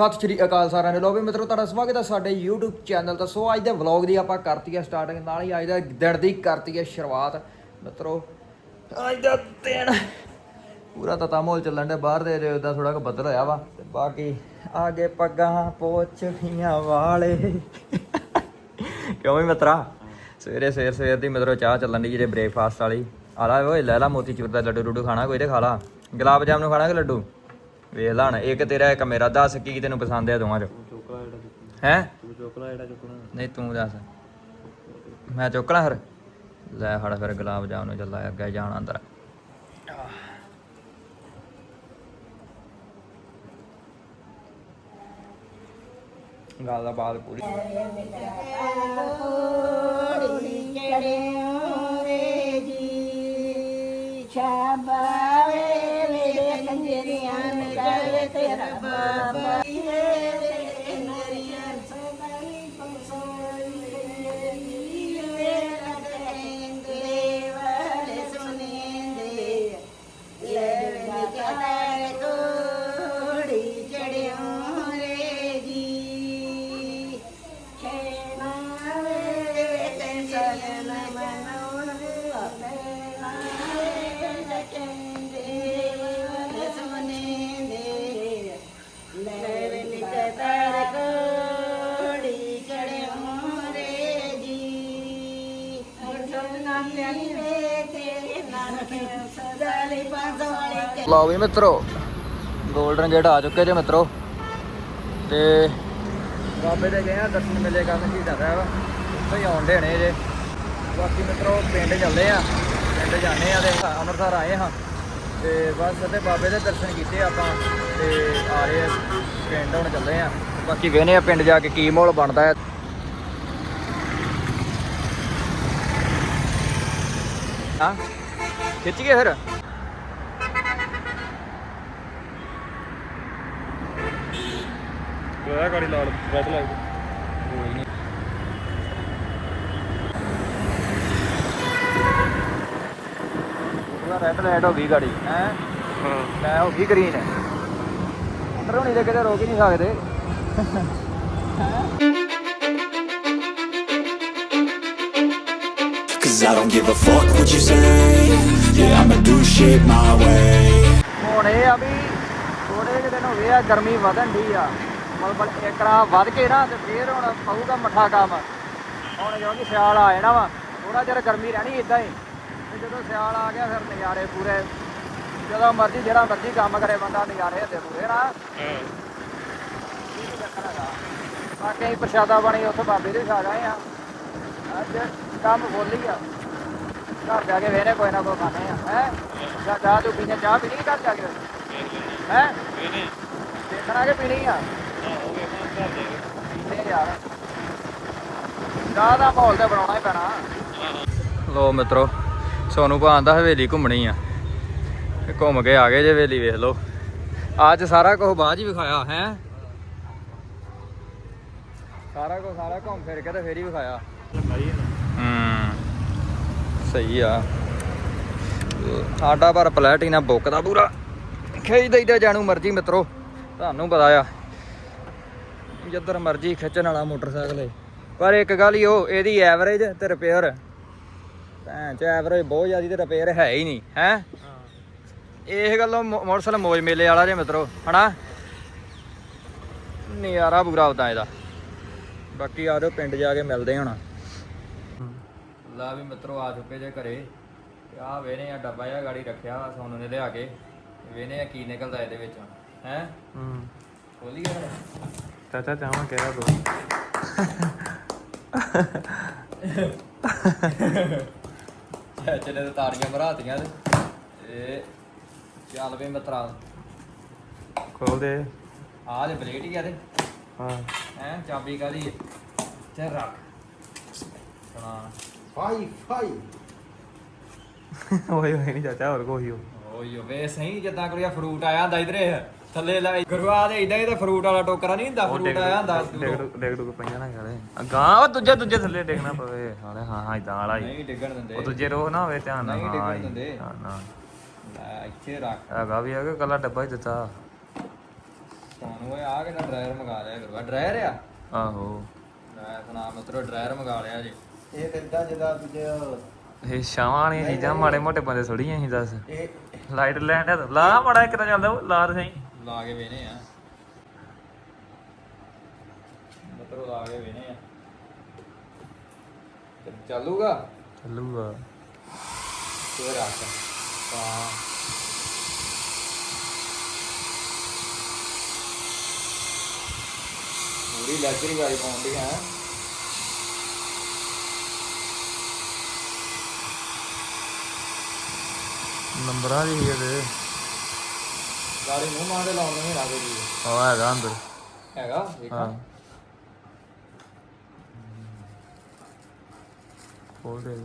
ਸਤਿ ਸ਼੍ਰੀ ਅਕਾਲ ਸਾਰਿਆਂ ਨੂੰ। ਲੋ ਵੀ ਮਿੱਤਰੋ, ਤੁਹਾਡਾ ਸਵਾਗਤ ਹੈ ਸਾਡੇ YouTube ਚੈਨਲ ਤੇ। ਸੋ ਅੱਜ ਦੇ ਵਲੌਗ ਦੀ ਆਪਾਂ ਕਰਤੀ ਹੈ ਸਟਾਰਟਿੰਗ ਨਾਲ ਹੀ ਅੱਜ ਦਾ ਦਿਨ ਦੀ ਕਰਤੀ ਹੈ ਸ਼ੁਰੂਆਤ। ਮਿੱਤਰੋ, ਅੱਜ ਦਾ ਦਿਨ ਪੂਰਾ ਤਤਾ ਮਾਹੌਲ ਚੱਲਣ ਦੇ ਬਾਹਰ ਦੇ ਜੇ ਉਦਾਂ ਥੋੜਾ ਕੁ ਬੱਦਲ ਹੋਇਆ ਵਾ। ਤੇ ਬਾਕੀ ਆਗੇ ਪੱਗਾਂ ਪੋਚੀਆਂ ਵਾਲੇ। ਕਿਉਂ ਵੀ ਮਿੱਤਰਾ, ਸਵੇਰੇ ਸਵੇਰ ਸਵੇਰ ਦੀ ਮਿੱਤਰੋ ਚਾਹ ਚੱਲਣ ਦੀ ਜਿਹੜੇ ਬ੍ਰੇਕਫਾਸਟ ਵਾਲੀ। ਆਲਾ ਓਏ, ਲੈ ਲਾ ਮੋਤੀ ਚੂਰ ਦਾ ਲੱਡੂ ਲੁੱਡੂ ਖਾਣਾ, ਕੋਈ ਤੇ ਖਾ ਲਾ। ਗੁਲਾਬ ਜਾਮਨ ਖਾਣਾ ਕਿ ਲੱਡੂ? ਵੇਖ ਲਾ ਹੁਣ ਇੱਕ ਤੇਰਾ ਇੱਕ ਮੇਰਾ। ਦੱਸ ਕੀ ਤੈਨੂੰ ਪਸੰਦ ਹੈ ਦੋਵਾਂ ਚ? ਚੋਕਲਾ ਜਿਹੜਾ ਚੁੱਕਣਾ। ਹੈ? ਤੂੰ ਚੋਕਲਾ ਜਿਹੜਾ ਚੁੱਕਣਾ। ਨਹੀਂ ਤੂੰ ਦੱਸ। ਮੈਂ ਚੁੱਕ ਲਾਂ ਫਿਰ? ਲੈ ਫੜ ਫਿਰ ਗੁਲਾਬ ਜਾਮਨ ਨੂੰ ਚੱਲਾ ਅੱਗੇ ਜਾਣ ਅੰਦਰ। ਗੱਲ ਦਾ ਬਾਤ ਪੂਰੀ। ਸ਼ਾਬਾਵੇ ਮੇਰੇ ਲਓ ਵੀ ਮਿੱਤਰੋ 골ਡਨ ਗੇਟ ਆ ਚੁੱਕੇ ਜੇ ਮਿੱਤਰੋ। ਤੇ ਬਾਬੇ ਦੇ ਗਏ ਆ, ਦਰਸ਼ਨ ਮਿਲੇ ਕਰਨ ਸ਼ਹੀਦਾਂ ਸਾਹਿਬ। ਉੱਥੇ ਹੀ ਆਉਣ ਦੇਣੇ ਜੇ। ਬਾਕੀ ਮਿੱਤਰੋ, ਪਿੰਡ ਚੱਲੇ ਆ, ਪਿੰਡ ਜਾਂਦੇ ਆ ਤੇ ਅੰਮ੍ਰਿਤਸਰ ਆਏ ਹਾਂ। ਤੇ ਬਸ ਤੇ ਬਾਬੇ ਦੇ ਦਰਸ਼ਨ ਕੀਤੇ ਆਪਾਂ ਤੇ ਆ ਰਹੇ ਆ, ਪਿੰਡ ਹੁਣ ਚੱਲੇ ਆ। ਬਾਕੀ ਵੇਨੇ ਆ ਪਿੰਡ ਜਾ ਕੇ ਕੀ ਮਾਹੌਲ ਬਣਦਾ ਹੈ ਹਾਂ? ਖਿੱਚ ਗਏ ਫਿਰ? ਕੋਇਆ ਗਾੜੀ ਲਾਲ ਕੋਈ ਨਹੀਂ ਪੂਰਾ ਰੈੱਡ ਲਾਈਟ ਹੋ ਗਈ ਗਾੜੀ ਹੈ? ਹਾਂ। ਮੈਂ ਹੋ ਗਈ ਗ੍ਰੀਨ ਰੋਣੀ ਦੇ ਕਿਤੇ ਰੋਕ ਹੀ ਨਹੀਂ ਸਕਦੇ। Cause I don't give a fuck what you say. Yeah, I'ma do shit my way. ਹੁਣ ਇਹ ਆ ਵੀ ਥੋੜੇ ਜਿਹੇ ਦਿਨ ਹੋ ਗਏ ਆ ਗਰਮੀ ਵਧਣ ਦੀ ਆ। ਮਤਲਬ ਏਕੜਾ ਵੱਧ ਕੇ ਨਾ ਤੇ ਫੇਰ ਹੁਣ ਪਊਗਾ ਮੱਠਾ ਕੰਮ। ਹੁਣ ਕਿਉਂਕਿ ਸਿਆਲ ਆ ਜਾਣਾ ਵਾ ਥੋੜਾ ਚਿਰ ਗਰਮੀ ਰਹਿਣੀ ਇਦਾਂ ਹੀ। ਤੇ ਜਦੋਂ ਸਿਆਲ ਆ ਗਿਆ ਫਿਰ ਨਜ਼ਾਰੇ ਪੂਰੇ। ਜਦੋਂ ਮਰਜ਼ੀ ਜਿਹੜਾ ਮਰਜ਼ੀ ਕੰਮ ਕਰੇ ਬੰਦਾ ਨਜ਼ਾਰੇ ਹੁੰਦੇ ਪੂਰੇ ਨਾ। ਬਾਕੀ ਅਸੀਂ ਪ੍ਰਸ਼ਾਦਾ ਬਣੀ ਉੱਥੇ ਬਾਬੇ ਦੇ ਖਾ ਗਏ ਆ। ਅੱਜ ਕੰਮ ਫੁੱਲ ਹੀ ਆ। ਘਰ ਜਾ ਕੇ ਵੇਨੇ ਕੋਈ ਨਾ ਕੋਈ ਖਾਣੇ ਆ। ਹੈ? ਜਾਂ ਚਾਹ ਤੂੰ ਪੀਣੇ ਚਾਹ ਪੀਣੀ ਘਰ ਜਾ ਕੇ? ਹੈ? ਇਹਨੇ ਦੇਖਣਾ ਕਿ ਪੀਣੀ ਆ? ਹਾਂ ਮਾਹੌਲ ਤੇ ਬਣਾਉਣਾ ਹੀ ਪੈਣਾ ਲੋ ਮਿੱਤਰੋ, ਸੋਨੂੰ ਭਾਨ ਦਾ ਹਵੇਲੀ ਘੁੰਮਣੀ ਆ। ਤੇ ਘੁੰਮ ਕੇ ਆ ਗਏ ਜੇ ਹਵੇਲੀ, ਵੇਖ ਲਓ। ਅੱਜ ਸਾਰਾ ਕੁਝ ਬਾਅਦ ਹੀ ਵਿਖਾਇਆ, ਹੈ? ਸਾਰਾ ਕੁਝ ਸਾਰਾ ਘੁੰਮ ਫਿਰ ਕੇ ਤੇ ਫੇਰ ਹੀ ਵਿਖਾਇਆ। ਹੂੰ, ਸਹੀ ਆ। ਸਾਡਾ ਪਰ ਪਲੈਟੀਨਾ ਬੁੱਕ ਦਾ ਪੂਰਾ। ਖਿੱਚ ਦਈਦਾ ਜਾਣੂ ਮਰਜ਼ੀ ਮਿੱਤਰੋ, ਤੁਹਾਨੂੰ ਪਤਾ ਆ। ਜਿੱਧਰ ਮਰਜ਼ੀ ਖਿੱਚਣ ਵਾਲਾ ਮੋਟਰਸਾਈਕਲ ਏ। ਪਰ ਇੱਕ ਗੱਲ ਹੀ ਉਹ ਇਹਦੀ ਐਵਰੇਜ ਤੇ ਰਿਪੇਅਰ ਭੈਣ ਚ ਐਵਰੇਜ ਬਹੁਤ ਜ਼ਿਆਦੀ ਤੇ ਰਿਪੇਅਰ ਹੈ ਹੀ ਨਹੀਂ ਹੈ? ਇਹ ਗੱਲੋਂ ਮੋਟਰਸਾਈਕਲ ਮੋਜ ਮੇਲੇ ਵਾਲਾ ਜੇ ਮਿੱਤਰੋ ਹਨਾ? ਨਜ਼ਾਰਾ ਪੂਰਾ ਹੁੰਦਾ ਇਹਦਾ। ਬਾਕੀ ਆ ਜਾਓ ਪਿੰਡ ਜਾ ਕੇ ਮਿਲਦੇ ਹੁਣ। ਲਾ ਵੀ ਮਿੱਤਰੋ ਆ ਚੁੱਕੇ ਜੇ ਘਰੇ। ਤੇ ਆ ਵੇਨੇ ਆ ਡੱਬਾ ਜਿਹਾ ਗਾੜੀ ਰੱਖਿਆ ਸੋਨੂੰ ਨੇ ਲਿਆ ਕੇ। ਵੇਨੇ ਆ ਕੀ ਨਿਕਲਦਾ ਇਹਦੇ ਵਿੱਚ ਹੈ? ਹੂੰ। ਖੋਲੀ ਗਿਆ ਚਾਚਾ ਚਾਹਾਂ ਕਹਿ ਤੂੰ ਚਾਚੇ ਨੇ ਤਾਂ ਤਾੜੀਆਂ ਭਰਾਤੀਆਂ ਤੇ। ਤੇ ਚੱਲ ਵੇ ਮਿੱਤਰਾ ਖੋਲ ਦੇ। ਆਹ ਦੇ ਬਲੇਟ ਹੀ ਆ ਤੇ। ਹਾਂ। ਹੈ ਚਾਬੀ ਕਾਦੀ ਹੈ ਤੇ ਰੱਖ। ਸੁਣਾ। ਫਾਈ ਫਾਈ। ਓਏ ਹੋਏ ਨਹੀਂ ਚਾਚਾ ਹੋਰ ਕੋਈ ਹੋ ਓਏ ਵੇ ਸਹੀ ਜਿੱਦਾਂ ਕੋਈ ਫਰੂਟ ਆਇਆ ਹੁੰਦਾ ਇਧਰੇ। ਥੱਲੇ ਲੈ ਗੁਰੂਆ ਦੇ ਇਦਾਂ ਹੀ ਤਾਂ ਫਰੂਟ ਵਾਲਾ ਟੋਕਰਾ ਨਹੀਂ ਹੁੰਦਾ ਫਰੂਟ ਆਇਆ ਹੁੰਦਾ ਡੇਗ ਡੇਗ ਡੁਗ ਪਈਆਂ ਨਾ ਗਾਲੇ ਗਾਂ ਉਹ ਦੂਜੇ ਦੂਜੇ ਥੱਲੇ ਡੇਗਣਾ ਪਵੇ। ਹਾਲੇ ਹਾਂ ਹਾਂ ਇਦਾਂ ਵਾਲਾ ਹੀ। ਨਹੀਂ ਡਿੱਗਣ ਦਿੰਦੇ। ਉਹ ਦੂਜੇ ਰੋਹ ਨਾ ਹੋਵੇ ਧਿਆਨ ਨਾਲ। ਨਹੀਂ ਹਾਂ ਡਿੱਗਣ ਹੀ, ਦਿੰਦੇ। ਨਾ ਲੈ ਇੱਥੇ ਰੱਖ। ਹੈਗਾ ਵੀ ਹੈਗਾ ਕੱਲਾ ਡੱਬਾ ਹੀ ਦਿੱਤਾ। ਓਏ ਆ ਕਿਹਦਾ ਡਰਾਇਰ ਮੰਗਾ ਲਿਆ ਕਰਵਾ ਡਰਾਇਰ ਆ? ਆਹੋ। ਮੈਂ ਸੁਣਾ ਮਿੱਤਰੋ ਡਰਾਇਰ ਮੰਗਾ ਲਿਆ ਜੀ। ਇਹ ਕਿੱਦਾਂ ਜਿਹਦਾ ਦੂਜੇ ਇਹ ਸ਼ਾਵਾਂ ਵਾਲੀਆਂ ਚੀਜ਼ਾਂ ਮਾੜੇ ਮੋਟੇ ਬੰਦੇ ਥੋੜੀਆਂ ਸੀ ਦੱਸ। ਇਹ ਲਾਈਟ ਲੈਣ ਦਾ ਲਾ ਮਾੜਾ ਇੱਕ ਤਾਂ ਚੱਲਦਾ ਉਹ ਲਾ ਤੇ ਸਹੀ। ਲਾ ਕੇ ਵੇਨੇ ਆ। ਮਿੱਤਰੋ ਲਾ ਕੇ ਵੇਨੇ ਆ। ਤੇ ਚੱਲੂਗਾ? ਚੱਲੂਗਾ। ਤੇ ਰੱਖ ਤਾਂ ਪੂਰੀ ਲੱਜਰੀ ਵਾਲੀ ਪਾਉਂਦੀ ਹੈ ਨੰਬਰਾਂ ਦੀ ਹੀ ਇਹਦੇ। ਗਾੜੀ ਮੂੰਹ ਮਾਂ ਦੇ ਲਾਉਣ ਨੂੰ ਨਹੀਂ ਲੱਗੇ ਜੀ ਉਹ ਹੈਗਾ ਅੰਦਰ। ਹੈਗਾ ਵੇਖਾਂ। ਹਾਂ। ਖੋਲ ਦੇ।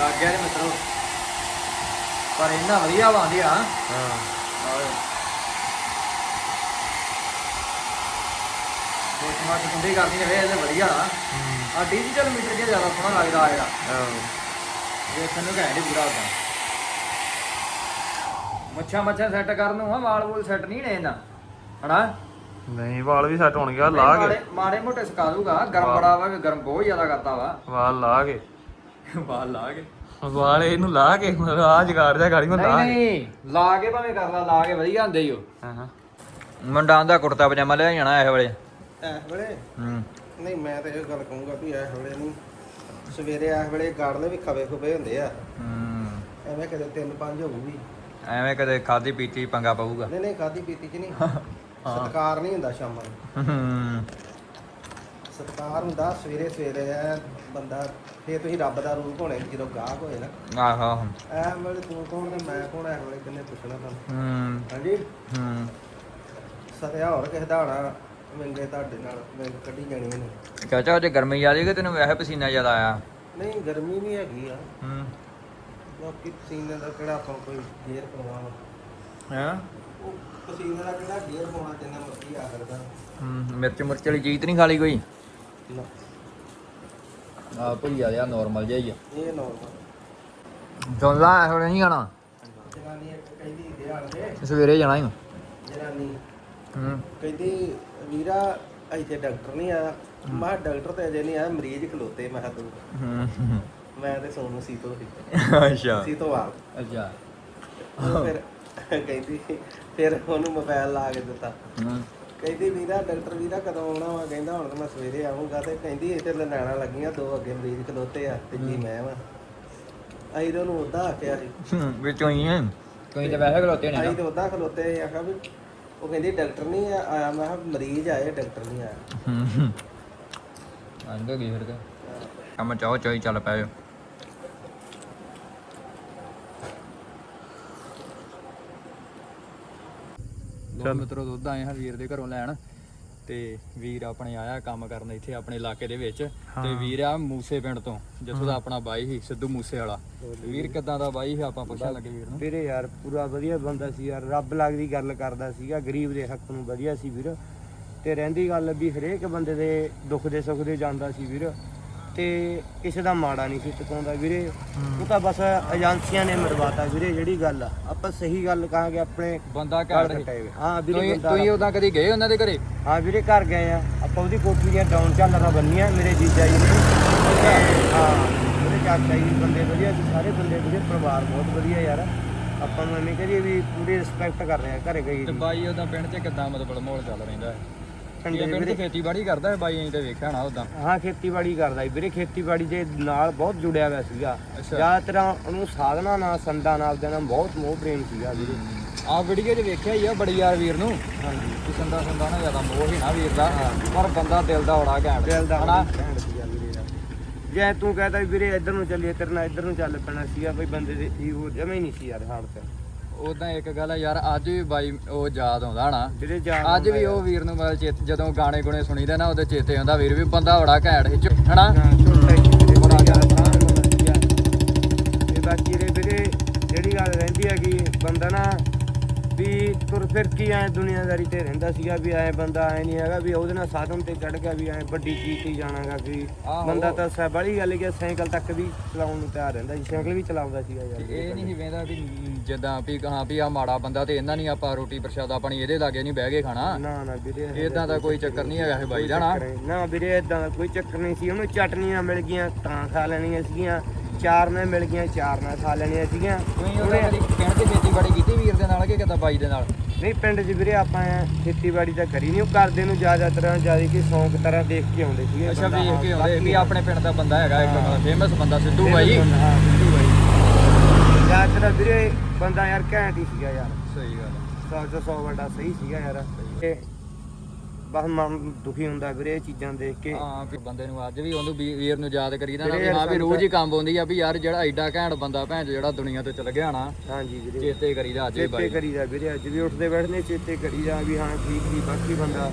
ਲੱਗ ਗਿਆ ਜੀ ਮਿੱਤਰੋ। ਪਰ ਇੰਨਾ ਵਧੀਆ ਬਾਂਦੀ ਆ। ਹਾਂ। ਮੋਟ ਮਾਟ ਕੁੰਡੀ ਕਰਦੀ ਨੇ ਇਹ ਵਧੀਆ ਆ ਆ ਡਿਜੀਟਲ ਮੀਟਰ ਜਿਹਾ ਜ਼ਿਆਦਾ ਸੋਹਣਾ ਲੱਗਦਾ ਆ ਜਿਹੜਾ। ਆਹੋ ਵੇਖਣ ਨੂੰ ਘੈਂਟ ਹੀ ਪੂਰਾ ਹੁੰਦਾ। ਮੱਛਾ ਮੱਛਾ ਸੈੱਟ ਕਰਨ ਨੂੰ ਆ ਵਾਲ ਵੂਲ ਸੈੱਟ ਨਹੀਂ ਨੇ ਇਹਨਾਂ। ਹਨਾ? ਨਹੀਂ ਵਾਲ ਵੀ ਸੈੱਟ ਹੋਣ ਗਿਆ ਲਾ ਕੇ। ਮਾੜੇ ਮਾੜੇ ਮੋਟੇ ਸਕਾ ਦੂਗਾ ਗਰਮ। ਬੜਾ ਵਾ ਵੀ ਗਰਮ ਬਹੁਤ ਜ਼ਿਆਦਾ ਕਰਦਾ ਵਾ। ਵਾਲ ਲਾ ਕੇ। ਵਾਲ ਲਾ ਕੇ। ਵਾਲ ਇਹਨੂੰ ਲਾ ਕੇ ਮਤਲਬ ਆ ਜਗਾੜ ਜਾ ਗਾੜੀ ਮੈਂ ਲਾ ਨਹੀਂ ਕੇ। ਨਹੀਂ ਲਾ ਕੇ ਭਾਵੇਂ ਕਰ ਲਾ ਲਾ ਕੇ ਵਧੀਆ ਹੁੰਦੇ ਹੀ ਉਹ। ਹਾਂ ਹਾਂ। ਮੁੰਡਾ ਦਾ ਕੁੜਤਾ ਪਜਾਮਾ ਲਿਆ ਜਾਣਾ ਇਹ ਵੇਲੇ। ਇਸ ਵੇਲੇ? ਹੂੰ। ਨਹੀਂ ਮੈਂ ਤਾਂ ਇਹ ਗੱਲ ਕਹੂੰਗਾ ਵੀ ਇਸ ਵੇਲੇ ਨਹੀਂ। ਸਵੇਰੇ ਇਸ ਵੇਲੇ ਗਾੜਲੇ ਵੀ ਖਵੇ ਖੁਬੇ ਹੁੰਦੇ ਆ। ਹੂੰ। ਐਵੇਂ ਕਦੇ ਤਿੰਨ ਪੰਜ ਹੋਊਗੀ। ਐਵੇਂ ਕਦੇ ਖਾਦੀ ਪੀਤੀ ਪੰਗਾ ਪਊਗਾ। ਨਹੀਂ ਨਹੀਂ ਖਾਦੀ ਪੀਤੀ ਚ ਨਹੀਂ। ਸਤਕਾਰ ਨਹੀਂ ਹੁੰਦਾ ਸ਼ਾਮਾਂ ਨੂੰ। ਹੂੰ। ਸਤਕਾਰ ਹੁੰਦਾ ਸਵੇਰੇ ਸਵੇਰੇ ਐ ਬੰਦਾ ਫੇਰ ਤੁਸੀਂ ਰੱਬ ਦਾ ਰੂਪ ਹੋਣੇ ਜਦੋਂ ਗਾਹਕ ਹੋਏ ਨਾ। ਆਹੋ। ਐ ਵੇਲੇ ਤੂੰ ਕੌਣ ਤੇ ਮੈਂ ਕੌਣ ਐ ਵੇਲੇ ਕਿੰਨੇ ਪੁੱਛਣਾ ਤੁਹਾਨੂੰ। ਹੂੰ। ਹਾਂਜੀ। ਹੂੰ। ਸਤਿਆ ਹੋਰ ਕਿਸੇ ਦਾ ਹੋਣਾ। ਮਿੰਗੇ ਤੁਹਾਡੇ ਨਾਲ ਮਿੰਗ ਕੱਢੀ ਜਾਣੀ ਇਹਨੂੰ। ਚਾਚਾ ਅੱਜ ਗਰਮੀ ਆ ਕਿ ਤੈਨੂੰ ਵੈਸੇ ਪਸੀਨਾ ਜ਼ਿਆਦਾ ਆਇਆ? ਨਹੀਂ ਗਰਮੀ ਵੀ ਹੈਗੀ ਆ। ਹੂੰ। ਬਾਕੀ ਪਸੀਨੇ ਦਾ ਕਿਹੜਾ ਆਪਾਂ ਕੋਈ ਗੇਰ ਪਾਉਣਾ ਹੈ? ਉਹ ਪਸੀਨੇ ਦਾ ਕਿਹੜਾ ਗੇਰ ਪਾਉਣਾ ਜਿੰਨਾ ਮਰਜ਼ੀ ਆ ਸਕਦਾ। ਹੂੰ ਮਿਰਚ ਮੁਰਚ ਵਾਲੀ ਚੀਜ਼ ਤੇ ਨਹੀਂ ਖਾ ਲਈ ਕੋਈ? ਨਾ, ਆ ਭਈ ਆ ਜਾ ਨਾਰਮਲ ਜਿਹਾ ਹੀ ਆ। ਇਹ ਨੋਰਮਲ ਨਹੀਂ ਜਨਾਨੀ ਇੱਕ ਕਹਿੰਦੀ ਦੇ। ਸਵੇਰੇ ਜਾਣਾ ਹੀ ਜਨਾਨੀ ਹੂੰ ਕਹਿੰਦੀ ਵੀਰਾ ਇੱਥੇ ਡਾਕਟਰ ਨਹੀਂ ਆਇਆ। ਮੈਂ ਕਿਹਾ ਡਾਕਟਰ ਤੇ ਅਜੇ ਨਹੀਂ ਆਇਆ ਮਰੀਜ਼ ਖਲੋਤੇ ਮੈਂ ਕਿਹਾ ਤੂੰ ਹੂੰ। ਮੈਂ ਤੇ ਸੋਨੂੰ ਸੀਤੋ ਸੀ। ਅੱਛਾ। ਸੀਤੋ ਆ। ਅੱਛਾ। ਉਹ ਫਿਰ ਕਹਿੰਦੀ ਫਿਰ ਉਹਨੂੰ ਮੋਬਾਈਲ ਲਾ ਕੇ ਦਿੱਤਾ। ਹੂੰ। ਕਹਿੰਦੀ ਵੀਰਾ ਡਾਕਟਰ ਵੀਰਾ ਕਦੋਂ ਆਉਣਾ ਵਾ? ਕਹਿੰਦਾ ਹੁਣ ਤਾਂ ਮੈਂ ਸਵੇਰੇ ਆਉਂਗਾ ਤੇ ਕਹਿੰਦੀ ਇੱਥੇ ਲੈਣਾ ਲੱਗੀਆਂ ਦੋ ਅੱਗੇ ਮਰੀਜ਼ ਖਲੋਤੇ ਆ ਤੇ ਜੀ ਮੈਂ ਵਾ? ਅਸੀਂ ਤੇ ਉਹਨੂੰ ਉਦਾਂ ਆਖਿਆ ਸੀ। ਹੂੰ, ਵਿੱਚੋਂ ਹੀ ਹੈ ਕੋਈ ਤਾਂ ਵੈਸੇ ਖਲੋਤੇ ਅਸੀਂ ਨੇ ਤੇ ਉਦਾਂ ਖਲੋਤੇ ਸੀ ਆਖਿਆ ਵੀ ਉਹ ਕਹਿੰਦੀ ਡਾਕਟਰ ਨਹੀਂ ਆ- ਆਇਆ। ਮੈਂ ਕਿਹਾ ਮਰੀਜ਼ ਆਏ ਡਾਕਟਰ ਨਹੀਂ ਆਇਆ। ਹੂੰ। ਆਂਦੇ ਗਈ ਫਿਰ ਕੇ ਕੰਮ ਚਾਹੋ ਚਾਹੀ ਚੱਲ ਪਏ ਚੱਲ। ਮਿੱਤਰੋ ਦੁੱਧ ਆਏ ਹਾਂ ਵੀਰ ਦੇ ਘਰੋਂ ਲੈਣ। ਤੇ ਵੀਰ ਆਪਣੇ ਆਇਆ ਕੰਮ ਕਰਨ ਇੱਥੇ ਆਪਣੇ ਇਲਾਕੇ ਦੇ ਵਿੱਚ। ਤੇ ਵੀਰ ਆ ਮੂਸੇ ਪਿੰਡ ਤੋਂ ਜਿੱਥੋਂ ਦਾ ਆਪਣਾ ਬਾਈ ਸੀ ਸਿੱਧੂ ਮੂਸੇ ਵਾਲਾ। ਵੀਰ ਕਿਦਾਂ ਦਾ ਬਾਈ ਸੀ? ਆਪਾਂ ਪੁੱਛਣ ਲੱਗੇ ਵੀਰ ਨੂੰ। ਵੀਰੇ ਯਾਰ ਪੂਰਾ ਵਧੀਆ ਬੰਦਾ ਸੀ ਯਾਰ ਰੱਬ ਲੱਗਦੀ ਗੱਲ ਕਰਦਾ ਸੀਗਾ ਗਰੀਬ ਦੇ ਹੱਕ ਨੂੰ ਵਧੀਆ ਸੀ ਵੀਰ। ਤੇ ਰਹਿੰਦੀ ਗੱਲ ਵੀ ਹਰੇਕ ਬੰਦੇ ਦੇ ਦੁੱਖ ਦੇ ਸੁੱਖ ਦੇ ਜਾਂਦਾ ਸੀ ਵੀਰ। ਤੇ ਕਿਸੇ ਦਾ ਮਾੜਾ ਨਹੀਂ ਸੀ ਟਕਾਉਂਦਾ ਵੀਰੇ। ਉਹ ਤਾਂ ਬਸ ਏਜੰਸੀਆਂ ਨੇ ਮਰਵਾਤਾ ਵੀਰੇ ਜਿਹੜੀ ਗੱਲ ਆ। ਆਪਾਂ ਸਹੀ ਗੱਲ ਕਹਾਂਗੇ ਆਪਣੇ ਬੰਦਾ ਘਰ ਹਾਂ ਵੀਰੇ ਤੁਸੀਂ ਬੰਦਾ ਤੁਸੀਂ ਉਦਾਂ ਕਦੀ ਗਏ ਉਹਨਾਂ ਦੇ ਘਰੇ? ਹਾਂ ਵੀਰੇ ਘਰ ਗਏ ਆ। ਆਪਾਂ ਉਹਦੀ ਕੋਠੀ ਦੀਆਂ ਡਾਊਨ ਝਾਲਰਾਂ ਬੰਨੀਆਂ ਮੇਰੇ ਜੀਜਾ ਜੀ ਨੇ। ਹਾਂ ਉਹਦੇ ਚਾਚਾ ਜੀ ਬੰਦੇ ਵਧੀਆ ਸੀ ਸਾਰੇ ਬੰਦੇ ਵਧੀਆ ਪਰਿਵਾਰ ਬਹੁਤ ਵਧੀਆ ਯਾਰ। ਆਪਾਂ ਨੂੰ ਐਵੇਂ ਕਰੀਏ ਵੀ ਪੂਰੀ ਰਿਸਪੈਕਟ ਕਰ ਰਹੇ ਆ ਘਰੇ ਗਈ ਤੇ ਦੀ ਬਾਈ ਉਹਦਾ ਪਿੰਡ 'ਚ ਕਿਦਾਂ ਮਤਲਬ ਮਾਹੌਲ ਚੱਲ ਰਹਿੰਦਾ ਹੈ? ਪਿੰਡ ਇਹ ਦੇ ਪਿੰਡ 'ਚ ਵੀਰੇ। ਖੇਤੀਬਾੜੀ ਕਰਦਾ ਹੈ ਬਾਈ ਐਂ ਤੇ ਵੇਖਿਆ ਨਾ ਉਦਾਂ। ਹਾਂ ਖੇਤੀਬਾੜੀ ਕਰਦਾ ਸੀ ਵੀਰੇ। ਖੇਤੀਬਾੜੀ ਦੇ ਨਾਲ ਬਹੁਤ ਜੁੜਿਆ ਹੋਇਆ ਸੀਗਾ। ਅੱਛਾ। ਜ਼ਿਆਦਾਤਰ ਉਹਨੂੰ ਸਾਧਨਾ ਨਾਲ ਸੰਦਾਂ ਨਾਲ ਦੇ ਨਾਲ ਬਹੁਤ ਮੋਹ ਪ੍ਰੇਮ ਸੀਗਾ ਵੀਰੇ। ਆ ਵੀਡੀਓ 'ਚ ਵੇਖਿਆ ਹੀ ਆ ਬੜੀ ਯਾਰ ਵੀਰ ਨੂੰ। ਹਾਂਜੀ। ਕਿ ਸੰਦਾ ਸੰਦਾ ਨਾ ਜ਼ਿਆਦਾ ਮੋਹ ਹੀ ਨਾ ਵੀਰ ਦਾ। ਪਰ ਬੰਦਾ ਦਿਲ ਦਾ ਬੜਾ ਘੈਂਟ ਦਿਲ ਦਾ ਹਨਾ? ਕਹਿਣ ਸੀਗਾ ਵੀਰੇ ਦਾ ਜੇ ਤੂੰ ਕਹਤਾ ਵੀ ਵੀਰੇ ਇੱਧਰ ਨੂੰ ਚੱਲੀਏ ਤੇਰੇ ਨਾਲ ਇੱਧਰ ਨੂੰ ਚੱਲ ਪੈਣਾ ਸੀਗਾ ਬਈ ਬੰਦੇ ਦੇ ਈਗੋ ਜਮੇ ਨਹੀਂ ਸੀ ਯਾਰ ਹਾਲਤ। ਉਦਾਂ ਇੱਕ ਗੱਲ ਆ ਯਾਰ ਅੱਜ ਵੀ ਬਾਈ ਉਹ ਯਾਦ ਆਉਂਦਾ ਨਾ। ਅੱਜ ਵੀ ਉਹ ਵੀਰ ਨੂੰ ਮੈਂ ਚੇਤ ਜਦੋਂ ਗਾਣੇ ਗੁਣੇ ਸੁਣੀਦੇ ਨਾ ਉਹਦੇ ਚੇਤੇ ਆਉਂਦਾ ਵੀਰ ਵੀ ਬੰਦਾ ਬੜਾ ਘੈਂਟ ਸੀ ਹਨਾ? ਹਾਂ, ਛੋਟਾ ਹੀ ਸੀ ਵੀਰੇ, ਬੜਾ ਬਾਕੀ ਰੇ ਵੀਰੇ ਜਿਹੜੀ ਗੱਲ ਰਹਿੰਦੀ ਹੈ ਕਿ ਬੰਦਾ ਨਾ ਵੀ ਤੁਰ ਫਿਰ ਕੀ ਐ ਦੁਨੀਆਦਾਰੀ ਤੇ ਰਹਿੰਦਾ ਸੀਗਾ ਵੀ ਐ ਬੰਦਾ ਐ ਨਹੀਂ ਹੈਗਾ ਵੀ ਉਹਦੇ ਨਾਲ ਸਾਧਨ ਤੇ ਚੜ ਗਿਆ ਵੀ ਐ ਵੱਡੀ ਚੀਜ਼ ਤੇ ਜਾਣਾਗਾ ਵੀ ਆਹੋ। ਬੰਦਾ ਤਾਂ ਸਾ ਬੜੀ ਗੱਲ ਕਿ ਸਾਈਕਲ ਤੱਕ ਵੀ ਚਲਾਉਣ ਨੂੰ ਤਿਆਰ ਰਹਿੰਦਾ ਸੀ ਸਾਈਕਲ ਵੀ ਚਲਾਉਂਦਾ ਸੀਗਾ ਯਾਰ। ਇਹ ਨਹੀਂ ਵੇਂਦਾ ਵੀ ਜਿੱਦਾਂ ਵੀ ਹਾਂ ਵੀ ਆ ਮਾੜਾ ਬੰਦਾ ਤੇ ਇਹਨਾਂ ਨਹੀਂ ਆਪਾਂ ਰੋਟੀ ਪ੍ਰਸ਼ਾਦਾ ਪਾਣੀ ਇਹਦੇ ਲਾਗੇ ਨਹੀਂ ਬਹਿ ਕੇ ਖਾਣਾ। ਨਾ ਨਾ ਵੀਰੇ ਇਦਾਂ ਦਾ ਕੋਈ ਚੱਕਰ ਨਹੀਂ ਹੈਗਾ ਇਹ ਬਾਈ ਦਾ ਨਾ ਨਾ ਵੀਰੇ ਇਦਾਂ ਦਾ ਕੋਈ ਚੱਕਰ ਨਹੀਂ ਸੀ। ਉਹਨੂੰ ਚਟਨੀਆਂ ਮਿਲ ਗਈਆਂ ਤਾਂ ਖਾ ਲੈਣੀਆਂ ਸੀਗੀਆਂ। ਚਾਰ ਨਾਲ ਮਿਲ ਗਈਆਂ ਚਾਰ ਨਾਲ ਖਾ ਲੈਣੀਆਂ ਸੀਗੀਆਂ। ਤੁਸੀਂ ਉਹਦੇ ਕਦੀ ਪਿੰਡ 'ਚ ਖੇਤੀਬਾੜੀ ਕੀਤੀ ਵੀਰ ਦੇ ਨਾਲ ਕਿ ਕਿਦਾਂ ਬਾਈ ਦੇ ਨਾਲ? ਨਹੀਂ ਪਿੰਡ 'ਚ ਵੀਰੇ ਆਪਾਂ ਖੇਤੀਬਾੜੀ ਤਾਂ ਕਰੀ ਨਹੀਂ ਉਹ ਕਰਦੇ ਨੂੰ ਜ਼ਿਆਦਾਤਰ ਜ਼ਿਆਦਾ ਕਿ ਸ਼ੌਂਕ ਤਰ੍ਹਾਂ ਦੇਖ ਕੇ ਆਉਂਦੇ ਸੀਗੇ ਅੱਛਾ ਬੰਦਾ, ਵੇਖ ਕੇ ਹਾਂ, ਆਉਂਦੇ ਵੀ ਬਾਕੀ ਆਪਣੇ ਪਿੰਡ ਦਾ ਬੰਦਾ ਹੈਗਾ ਇੱਕ ਹਾਂ। ਫੇਮਸ ਬੰਦਾ ਸਿੱਧੂ ਬਾਈ। ਹਾਂ ਸਿੱਧੂ ਬਾਈ। ਜ਼ਿਆਦਾਤਰ ਵੀਰੇ ਬੰਦਾ ਯਾਰ ਘੈਂਟ ਹੀ ਸੀਗਾ ਯਾਰ। ਸਹੀ ਗੱਲ ਸੌ ਤੋਂ ਸੌ ਵੱਡਾ ਸਹੀ ਸੀਗਾ ਯਾਰ। ਤੇ ਬਸ ਮਨ ਦੁਖੀ ਹੁੰਦਾ ਵੀਰੇ ਇਹ ਚੀਜ਼ਾਂ ਦੇਖ ਕੇ। ਹਾਂ ਵੀ ਬੰਦੇ ਨੂੰ ਅੱਜ ਵੀ ਉਹਨੂੰ ਵੀ- ਵੀਰ ਨੂੰ ਯਾਦ ਕਰੀਦਾ ਨਾ ਵੀ ਹਾਂ ਵੀ ਰੋਜ਼ ਹੀ ਕੰਮ ਆਉਂਦੀ ਆ ਵੀ ਯਾਰ ਜਿਹੜਾ ਐਡਾ ਘੈਂਟ ਬੰਦਾ ਭੈਣ ਚੋ ਜਿਹੜਾ ਦੁਨੀਆ ਤੋਂ ਚਲ ਗਿਆ ਨਾ ਹਾਂਜੀ ਵੀਰੇ। ਚੇਤੇ ਕਰੀਦਾ ਅੱਜ ਵੀ ਚੇਤੇ ਬਾਈ। ਕਰੀਦਾ ਵੀਰੇ ਅੱਜ ਵੀ ਉੱਠਦੇ ਬੈਠਦੇ ਚੇਤੇ ਕਰੀਦਾ ਵੀ ਹਾਂ ਠੀਕ ਸੀ ਬਾਕੀ ਬੰਦਾ।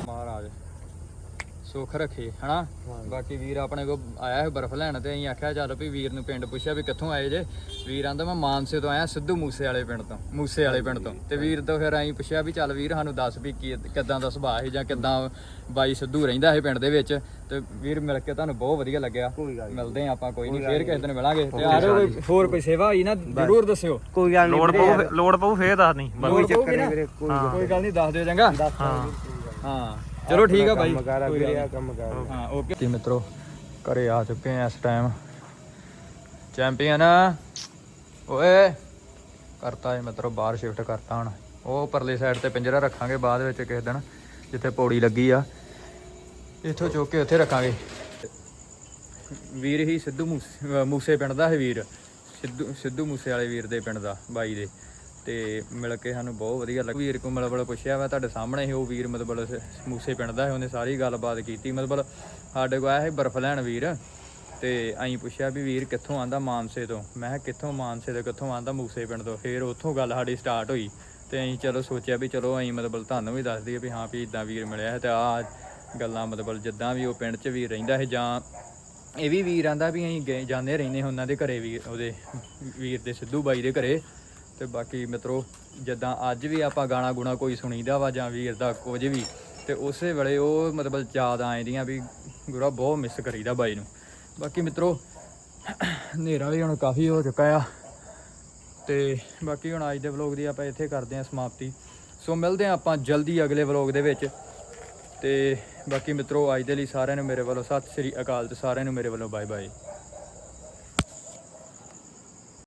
ਸੁੱਖ ਰੱਖੇ ਹਨਾ। ਬਾਕੀ ਵੀਰ ਆਪਣੇ ਕੋ ਆਇਆ ਹੈ ਬਰਫ਼ ਲੈਣ ਤੇ ਅਸੀਂ ਆਖਿਆ ਚੱਲ ਵੀ ਵੀਰ ਨੂੰ ਪਿੰਡ ਪੁੱਛਿਆ ਵੀ ਕਿੱਥੋਂ ਆਏ ਜੇ। ਵੀਰ ਆਂਦਾ ਮੈਂ ਮਾਨਸੇ ਤੋਂ ਆਇਆ ਸਿੱਧੂ ਮੂਸੇ ਵਾਲੇ ਪਿੰਡ ਤੋਂ ਮੂਸੇ ਵਾਲੇ ਪਿੰਡ ਤੋਂ। ਤੇ ਵੀਰ ਤੋਂ ਫਿਰ ਅਸੀਂ ਪੁੱਛਿਆ ਵੀ ਚੱਲ ਵੀਰ ਸਾਨੂੰ ਦੱਸ ਵੀ ਕੀ ਕਿੱਦਾਂ ਦਾ ਸੁਭਾਅ ਹੈ ਜਾਂ ਕਿੱਦਾਂ ਬਾਈ ਸਿੱਧੂ ਰਹਿੰਦਾ ਹੈ ਪਿੰਡ ਦੇ ਵਿੱਚ। ਤੇ ਵੀਰ ਮਿਲ ਕੇ ਤੁਹਾਨੂੰ ਬਹੁਤ ਵਧੀਆ ਲੱਗਿਆ। ਮਿਲਦੇ ਆ ਆਪਾਂ ਕੋਈ ਨਹੀਂ ਫੇਰ ਕਿਸੇ ਦਿਨ ਮਿਲਾਂਗੇ। ਤੇ ਕੋਈ ਹੋਰ ਕੋਈ ਸੇਵਾ ਹੋਈ ਨਾ ਜ਼ਰੂਰ ਦੱਸਿਓ। ਕੋਈ ਗੱਲ ਨਹੀਂ ਲੋੜ ਪਊ ਲੋੜ ਪਊ ਫੇਰ ਦੱਸ ਨਹੀਂ ਕੋਈ ਚੱਕਰ ਨਹੀਂ ਨਾ? ਵੀਰੇ ਕੋਈ ਕੋਈ ਗੱਲ ਨਹੀਂ ਦੱਸ ਦਿਓ ਚੰਗਾ। ਹਾਂ। ਹਾਂ। ਚਲੋ ਠੀਕ ਆ ਬਾਈ ਕੰਮ ਕਰ ਵੀਰੇ ਆ। ਕੰਮ ਕਰ। ਹਾਂ ਓਕੇ। ਤੇ ਮਿੱਤਰੋ ਘਰੇ ਆ ਚੁੱਕੇ ਆ ਇਸ ਟਾਈਮ ਚੈਂਪੀਅਨ। ਓਏ ਕਰਤਾ ਹੈ ਮਿੱਤਰੋ ਬਾਹਰ ਸ਼ਿਫਟ ਕਰਤਾ ਹੁਣ। ਉਹ ਪਰਲੇ ਸਾਈਡ ਤੇ ਪਿੰਜਰਾ ਰੱਖਾਂਗੇ ਬਾਅਦ ਵਿੱਚ ਕਿਸੇ ਦਿਨ ਜਿੱਥੇ ਪੌੜੀ ਲੱਗੀ ਆ। ਇੱਥੋਂ ਚੁੱਕ ਕੇ ਉੱਥੇ ਰੱਖਾਂਗੇ। ਵੀਰ ਹੀ ਸਿੱਧੂ ਮੂਸੇ ਪਿੰਡ ਦਾ ਹੈ ਵੀਰ। ਸਿੱਧੂ ਸਿੱਧੂ ਮੂਸੇ ਵਾਲੇ ਵੀਰ ਦੇ ਪਿੰਡ ਦਾ ਬਾਈ ਦੇ। ਤੇ ਮਿਲ ਕੇ ਸਾਨੂੰ ਬਹੁਤ ਵਧੀਆ ਲੱਗਾ। ਵੀਰ ਕੋ ਮਤਲਬ ਪੁੱਛਿਆ ਵਾ ਤੁਹਾਡੇ ਸਾਹਮਣੇ ਹੀ, ਉਹ ਵੀਰ ਮਤਲਬ ਸ- ਮੂਸੇ ਪਿੰਡ ਦਾ ਹੈ, ਉਹਨੇ ਸਾਰੀ ਗੱਲਬਾਤ ਕੀਤੀ। ਮਤਲਬ ਸਾਡੇ ਕੋਲ ਆਇਆ ਸੀ ਬਰਫ਼ ਲੈਣ ਵੀਰ ਤੇ ਅਸੀਂ ਪੁੱਛਿਆ ਵੀ ਵੀਰ ਕਿੱਥੋਂ ਆਂਦਾ ਮਾਨਸੇ ਤੋਂ? ਮੈਂ ਕਿਹਾ, ਕਿੱਥੋਂ ਮਾਨਸੇ ਤੋਂ, ਕਿੱਥੋਂ ਆਂਦਾ ਮੂਸੇ ਪਿੰਡ ਤੋਂ? ਫਿਰ ਉੱਥੋਂ ਗੱਲ ਸਾਡੀ ਸਟਾਰਟ ਹੋਈ ਤੇ ਅਸੀਂ ਚਲੋ ਸੋਚਿਆ ਵੀ ਚਲੋ ਅਸੀਂ ਮਤਲਬ ਤੁਹਾਨੂੰ ਵੀ ਦੱਸ ਦਈਏ ਵੀ ਹਾਂ ਵੀ ਇਦਾਂ ਵੀਰ ਮਿਲਿਆ ਹੈ ਤੇ ਆ ਗੱਲਾਂ ਮਤਲਬ ਜਿੱਦਾਂ ਵੀ ਉਹ ਪਿੰਡ 'ਚ ਵੀ ਰਹਿੰਦਾ ਹੈ ਜਾਂ ਇਹ ਵੀ ਵੀਰ ਆਂਦਾ ਵੀ ਅਸੀਂ ਗਏ, ਜਾਂਦੇ ਰਹਿੰਦੇ ਉਹਨਾਂ ਦੇ ਘਰੇ ਵੀ, ਉਹਦੇ ਵੀਰ ਦੇ ਸਿੱਧੂ ਬਾਈ ਦੇ ਘਰੇ। ਤੇ ਬਾਕੀ ਮਿੱਤਰੋ, ਜਿੱਦਾਂ ਅੱਜ ਵੀ ਆਪਾਂ ਗਾਣਾ ਗੁਣਾ ਕੋਈ ਸੁਣੀਦਾ ਵਾ ਜਾਂ ਵੀਰ ਦਾ ਕੁਝ ਵੀ, ਤੇ ਉਸੇ ਵੇਲੇ ਉਹ ਮਤਲਬ ਯਾਦ ਆਉਂਦੀਆਂ ਵੀ ਗੁਰਾ ਬਹੁਤ ਮਿਸ ਕਰੀਦਾ ਬਾਈ ਨੂੰ। ਬਾਕੀ ਮਿੱਤਰੋ, ਹਨੇਰਾ ਵੀ ਹੁਣ ਕਾਫੀ ਹੋ ਚੁੱਕਾ ਆ। ਤੇ ਬਾਕੀ ਹੁਣ ਅੱਜ ਦੇ ਵਲੌਗ ਦੀ ਆਪਾਂ ਇੱਥੇ ਕਰਦੇ ਹਾਂ ਸਮਾਪਤੀ। ਸੋ ਮਿਲਦੇ ਹਾਂ ਆਪਾਂ ਜਲਦੀ ਅਗਲੇ ਵਲੌਗ ਦੇ ਵਿੱਚ। ਤੇ ਬਾਕੀ ਮਿੱਤਰੋ, ਅੱਜ ਦੇ ਲਈ ਸਾਰਿਆਂ ਨੂੰ ਮੇਰੇ ਵੱਲੋਂ ਸਤਿ ਸ੍ਰੀ ਅਕਾਲ ਤੇ ਸਾਰਿਆਂ ਨੂੰ ਮੇਰੇ ਵੱਲੋਂ ਬਾਏ ਬਾਏ